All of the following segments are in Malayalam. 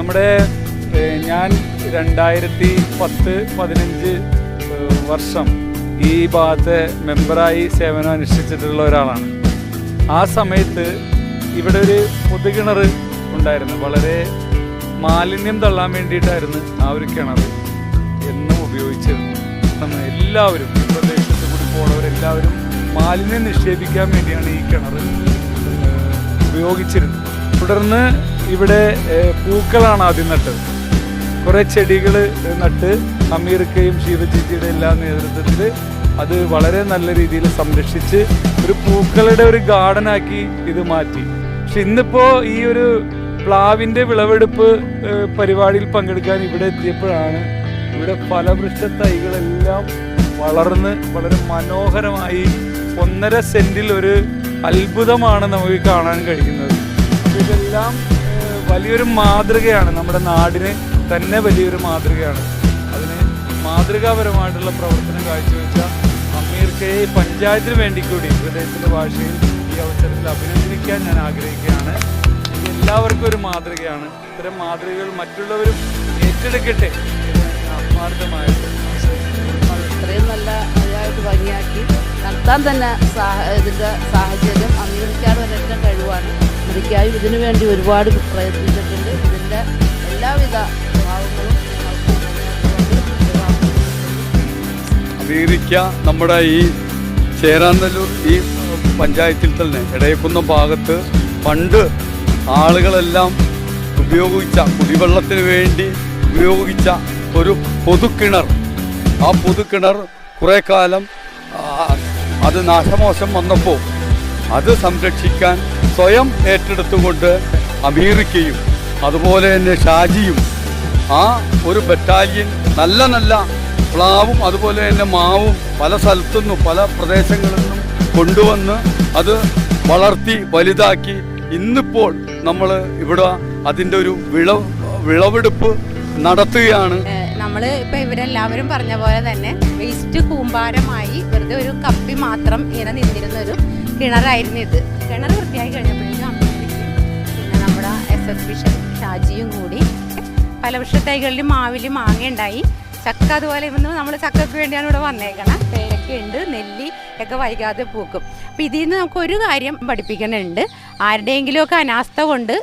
നമ്മുടെ ഞാൻ രണ്ടായിരത്തി പത്ത് പതിനഞ്ച് വർഷം ഈ ഭാഗത്തെ മെമ്പറായി സേവനം അനുഷ്ഠിച്ചിട്ടുള്ള ഒരാളാണ്. ആ സമയത്ത് ഇവിടെ ഒരു പൊതുകിണർ ഉണ്ടായിരുന്നു. വളരെ മാലിന്യം തള്ളാൻ വേണ്ടിയിട്ടായിരുന്നു ആ ഒരു കിണർ എന്നും ഉപയോഗിച്ചിരുന്നു നമ്മൾ എല്ലാവരും പ്രദേശത്ത് കൂടി പോണവരെല്ലാവരും മാലിന്യം നിക്ഷേപിക്കാൻ വേണ്ടിയാണ് ഈ കിണർ ഉപയോഗിച്ചിരുന്നത്. തുടർന്ന് ഇവിടെ പൂക്കളാണ് ആദ്യം നട്ടത്. കുറേ ചെടികൾ നട്ട് അമീർക്കയും ശിവജിജിയുടെ എല്ലാ നേതൃത്വത്തിൽ അത് വളരെ നല്ല രീതിയിൽ സംരക്ഷിച്ച് ഒരു പൂക്കളുടെ ഒരു ഗാർഡനാക്കി ഇത് മാറ്റി. പക്ഷെ ഇന്നിപ്പോൾ ഈ ഒരു പ്ലാവിന്റെ വിളവെടുപ്പ് പരിപാടിയിൽ പങ്കെടുക്കാൻ ഇവിടെ എത്തിയപ്പോഴാണ് ഇവിടെ ഫലവൃക്ഷ തൈകളെല്ലാം വളർന്ന് വളരെ മനോഹരമായി ഒന്നര സെന്റിൽ ഒരു അത്ഭുതമാണ് നമുക്ക് കാണാൻ കഴിയുന്നത്. ഇതെല്ലാം വലിയൊരു മാതൃകയാണ്. നമ്മുടെ നാടിന് തന്നെ വലിയൊരു മാതൃകയാണ്. അതിന് മാതൃകാപരമായിട്ടുള്ള പ്രവർത്തനം കാഴ്ചവെച്ച അമീർക്കയെ പഞ്ചായത്തിന് വേണ്ടി കൂടി ഹൃദയത്തിന്റെ ഭാഷയിൽ ഈ അവസരത്തിൽ അഭിനന്ദിക്കാൻ ഞാൻ ആഗ്രഹിക്കുകയാണ്. എല്ലാവർക്കും ഒരു മാതൃകയാണ്. ഇത്തരം മാതൃകകൾ മറ്റുള്ളവരും ഏറ്റെടുക്കട്ടെ ഇത്രയും നല്ല ഇതായിട്ട് ഭംഗിയാക്കി നടത്താൻ തന്നെ ഇതിന്റെ സാഹചര്യം അമീർക്കാട് ഒരൊറ്റ കഴിവാണ്. അമേരിക്കയും ഇതിനു വേണ്ടി ഒരുപാട് പ്രയത്നിച്ചിട്ടുണ്ട്. ഇതിന്റെ എല്ലാവിധ ഭാവങ്ങളും നമ്മുടെ ഈ ചേരാനല്ലൂർ ഈ പഞ്ചായത്തിൽ തന്നെ ഇടയക്കുന്ന ഭാഗത്ത് പണ്ട് ആളുകളെല്ലാം ഉപയോഗിച്ച കുടിവെള്ളത്തിന് വേണ്ടി ഉപയോഗിച്ച ഒരു പൊതുക്കിണർ. ആ പൊതുക്കിണർ കുറേ കാലം അത് നാശമോശം വന്നപ്പോൾ അത് സംരക്ഷിക്കാൻ സ്വയം ഏറ്റെടുത്തുകൊണ്ട് അമേരിക്കയും അതുപോലെ തന്നെ ഷാജിയും ആ ഒരു ബറ്റാലിയൻ നല്ല നല്ല പ്ലാവും അതുപോലെ തന്നെ മാവും പല സ്ഥലത്തുനിന്നും പല പ്രദേശങ്ങളിൽ നിന്നും കൊണ്ടുവന്ന് അത് വളർത്തി വലുതാക്കി ഇന്നിപ്പോൾ നമ്മൾ ഇവിടെ അതിന്റെ ഒരു വിള വിളവെടുപ്പ് നടത്തുകയാണ്. നമ്മൾ ഇപ്പൊ ഇവരെല്ലാവരും പറഞ്ഞ പോലെ തന്നെ വേസ്റ്റ് കൂമ്പാരമായി വെറുതെ ഒരു കപ്പി മാത്രം ഇങ്ങനെ നിന്നിരുന്ന ഒരു കിണറായിരുന്നു ഇത്. കിണർ വൃത്തിയായി കഴിഞ്ഞപ്പോഴേക്കും പിന്നെ നമ്മുടെ എസ് എസ് ബിഷൻ ഷാജിയും കൂടി പല വൃക്ഷത്തൈകളിലും മാവിലും മാങ്ങ ഉണ്ടായി ചക്ക അതുപോലെ ഇന്ന് നമ്മൾ ചക്കക്ക് വേണ്ടിയാണ് ഇവിടെ വന്നേക്കണം. പേരക്കയുണ്ട് നെല്ലി ഒക്കെ വൈകാതെ പൂക്കും. അപ്പം ഇതിൽ നിന്ന് നമുക്ക് ഒരു കാര്യം പഠിപ്പിക്കുന്നുണ്ട്. ആരുടെയെങ്കിലുമൊക്കെ അനാസ്ഥ കൊണ്ട്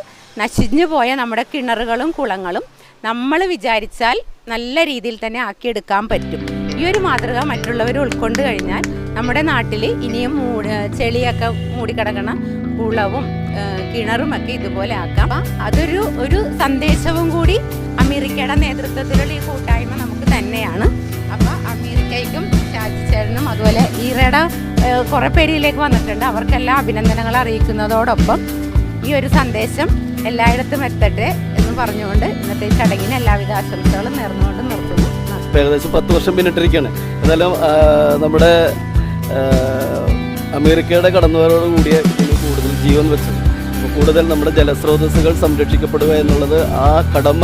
നശിഞ്ഞു പോയ നമ്മുടെ കിണറുകളും കുളങ്ങളും നമ്മൾ വിചാരിച്ചാൽ നല്ല രീതിയിൽ തന്നെ ആക്കിയെടുക്കാൻ പറ്റും. ഈ ഒരു മാതൃക മറ്റുള്ളവർ ഉൾക്കൊണ്ട് കഴിഞ്ഞാൽ നമ്മുടെ നാട്ടിൽ ഇനിയും മൂടി ചെളിയൊക്കെ മൂടിക്കിടക്കണ കുളവും കിണറും കിണറുമൊക്കെ ഇതുപോലെ ആക്കാം. അതൊരു ഒരു സന്ദേശവും കൂടി അമേരിക്കയുടെ നേതൃത്വത്തിലുള്ള ഈ കൂട്ടായ്മ നമുക്ക് തന്നെയാണ്. അപ്പം അമേരിക്കയ്ക്കും ഷാജിച്ചേരനും അതുപോലെ ഈറയുടെ കുറേ പേരിലേക്ക് വന്നിട്ടുണ്ട്. അവർക്കെല്ലാം അഭിനന്ദനങ്ങൾ അറിയിക്കുന്നതോടൊപ്പം ഈ ഒരു സന്ദേശം എല്ലായിടത്തും എത്തട്ടെ എന്ന് പറഞ്ഞുകൊണ്ട് ഇന്നത്തെ ചടങ്ങിന് എല്ലാവിധ ആശംസകളും നേർന്നുകൊണ്ട് നിർത്തുന്നു. നന്ദി. ഇപ്പം ഏകദേശം പത്ത് വർഷം പിന്നിട്ടിരിക്കുകയാണ് എന്നാലും നമ്മുടെ അമേരിക്കയുടെ കടന്നുവരോട് കൂടിയ ഇതിന് കൂടുതൽ ജീവൻ വെച്ചത് അപ്പോൾ കൂടുതൽ നമ്മുടെ ജലസ്രോതസ്സുകൾ സംരക്ഷിക്കപ്പെടുക എന്നുള്ളത് ആ കടമ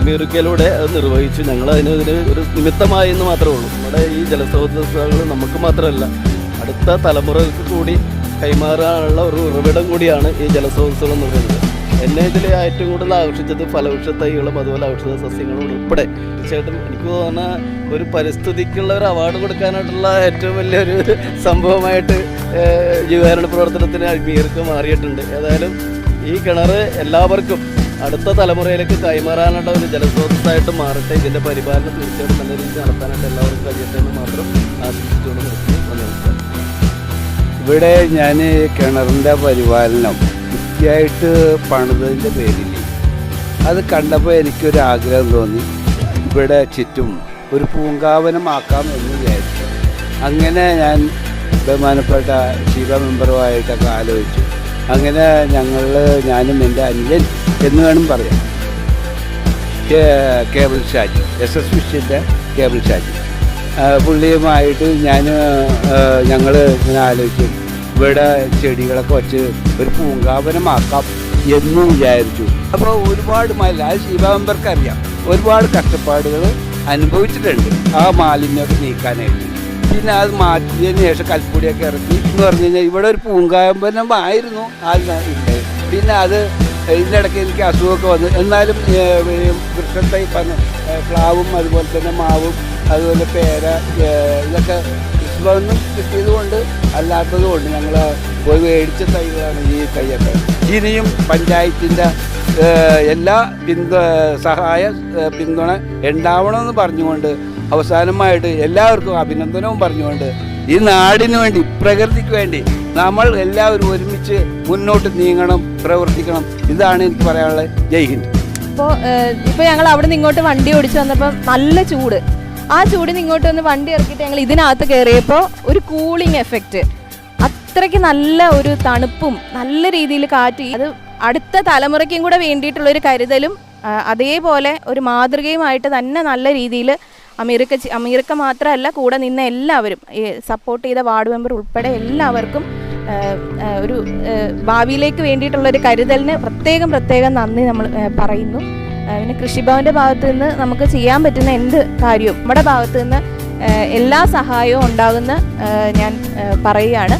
അമേരിക്കയിലൂടെ നിർവഹിച്ചു. ഞങ്ങൾ അതിന് ഒരു നിമിത്തമായി എന്ന് മാത്രമേ ഉള്ളൂ. നമ്മുടെ ഈ ജലസ്രോതസ്സുകൾ നമുക്ക് മാത്രമല്ല അടുത്ത തലമുറകൾക്ക് കൂടി കൈമാറാനുള്ള ഒരു ഉറവിടം കൂടിയാണ് ഈ ജലസ്രോതസ്സുകൾ എന്ന് പറയുന്നത്. എന്നെ ഇതിൽ ഏറ്റവും കൂടുതൽ ആകർഷിച്ചത് ഫലവൃക്ഷ തൈകളും അതുപോലെ ഔഷധ സസ്യങ്ങളും ഉൾപ്പെടെ. തീർച്ചയായിട്ടും എനിക്ക് തോന്നുന്ന ഒരു പരിസ്ഥിതിക്കുള്ള ഒരു അവാർഡ് കൊടുക്കാനായിട്ടുള്ള ഏറ്റവും വലിയൊരു സംഭവമായിട്ട് ജീവകാരുണ്യ പ്രവർത്തനത്തിന് അമീർക്ക് മാറിയിട്ടുണ്ട്. ഏതായാലും ഈ കിണർ എല്ലാവർക്കും അടുത്ത തലമുറയിലേക്ക് കൈമാറാനുള്ള ഒരു ജലസ്രോതസ്സായിട്ട് മാറട്ടെ. ഇതിന്റെ പരിപാലനം തീർച്ചയായിട്ടും നല്ല രീതിയിൽ നടത്താനായിട്ട് എല്ലാവർക്കും കഴിയട്ടെ എന്ന് മാത്രം ആശംസിച്ചുകൊണ്ട് നിർത്തി നമസ്കാരം ഇവിടെ ഞാൻ കിണറിന്റെ പരിപാലനം വൃത്തിയായിട്ട് പണിതതിന്റെ പേരിൽ അത് കണ്ടപ്പോൾ എനിക്കൊരു ആഗ്രഹം തോന്നി. ഇവിടെ ചുറ്റും ഒരു പൂങ്കാവനമാക്കാം എന്ന് വിചാരിച്ചു. അങ്ങനെ ഞാൻ ബഹുമാനപ്പെട്ട ശിവ മെമ്പറുമായിട്ടൊക്കെ ആലോചിച്ചു. അങ്ങനെ ഞങ്ങൾ ഞാനും എന്റെ അനുജൻ എന്ന് വേണം പറയാം കേബിൾ ഷാജി എസ് എസ് വിഷിന്റെ കേബിൾ ഷാജി. പുള്ളിയുമായിട്ട് ഞാൻ ഞങ്ങൾ ഇങ്ങനെ ആലോചിച്ചു. ഇവിടെ ചെടികളൊക്കെ വച്ച് ഒരു പൂങ്കാവനമാക്കാം എന്ന് വിചാരിച്ചു. അപ്പോൾ ഒരുപാട് മല അത് ശിവാംബർക്ക് അറിയാം ഒരുപാട് കഷ്ടപ്പാടുകൾ അനുഭവിച്ചിട്ടുണ്ട് ആ മാലിന്യമൊക്കെ നീക്കാനായിട്ട്. പിന്നെ അത് മാറ്റിയതിന് ശേഷം കൽപ്പൊടിയൊക്കെ ഇറക്കി എന്ന് പറഞ്ഞു കഴിഞ്ഞാൽ ഇവിടെ ഒരു പൂങ്കാവനം ആയിരുന്നു ആദ്യം ഉണ്ട് പിന്നെ അത് ഇതിന്റെ ഇടയ്ക്ക് എനിക്ക് അസുഖമൊക്കെ വന്നു. എന്നാലും വൃക്ഷം ഏഹ്, പ്ലാവും അതുപോലെ തന്നെ മാവും അതുപോലെ പേര ഇതൊക്കെ കൃഷിഭവനിൽ കിട്ടിയത് കൊണ്ട് അല്ലാത്തത് കൊണ്ട് ഞങ്ങൾ പോയി മേടിച്ച തൈകളാണ് ഈ തൈയൊക്കെ. ഇനിയും പഞ്ചായത്തിന്റെ എല്ലാ പിന്തു സഹായ പിന്തുണ ഉണ്ടാവണമെന്ന് പറഞ്ഞുകൊണ്ട് അവസാനമായിട്ട് എല്ലാവർക്കും അഭിനന്ദനവും പറഞ്ഞുകൊണ്ട് ഈ നാടിനു വേണ്ടി പ്രകൃതിക്ക് വേണ്ടി നമ്മൾ എല്ലാവരും ഒരുമിച്ച് മുന്നോട്ട് നീങ്ങണം പ്രവർത്തിക്കണം. ഇതാണ് എനിക്ക് പറയാനുള്ളത്. ജയ് ഹിന്ദ്. ഇപ്പോൾ ഇപ്പോൾ ഞങ്ങൾ അവിടെ നിന്ന് ഇങ്ങോട്ട് വണ്ടി ഓടിച്ചു വന്നപ്പോൾ നല്ല ചൂട്. ആ ചൂടിന് ഇങ്ങോട്ട് വന്ന് വണ്ടി ഇറക്കിയിട്ട് ഞങ്ങൾ ഇതിനകത്ത് കയറിയപ്പോൾ ഒരു കൂളിംഗ് എഫക്റ്റ് അത്രയ്ക്ക് നല്ല ഒരു തണുപ്പും നല്ല രീതിയിൽ കാറ്റ് അത് അടുത്ത തലമുറയ്ക്കും കൂടെ വേണ്ടിയിട്ടുള്ള ഒരു കരുതലും അതേപോലെ ഒരു മാതൃകയുമായിട്ട് തന്നെ നല്ല രീതിയിൽ അമീർക്ക അമീർക്ക മാത്രമല്ല കൂടെ നിന്ന എല്ലാവരും സപ്പോർട്ട് ചെയ്ത വാർഡ് മെമ്പർ ഉൾപ്പെടെ എല്ലാവർക്കും ഒരു ഭാവിയിലേക്ക് വേണ്ടിയിട്ടുള്ള ഒരു കരുതലിന് പ്രത്യേകം പ്രത്യേകം നന്ദി നമ്മൾ പറയുന്നു. പിന്നെ കൃഷിഭവന്റെ ഭാഗത്ത് നിന്ന് നമുക്ക് ചെയ്യാൻ പറ്റുന്ന എന്ത് കാര്യവും നമ്മുടെ ഭാഗത്ത് നിന്ന് എല്ലാ സഹായവും ഉണ്ടാകുന്ന ഞാൻ പറയുകയാണ്.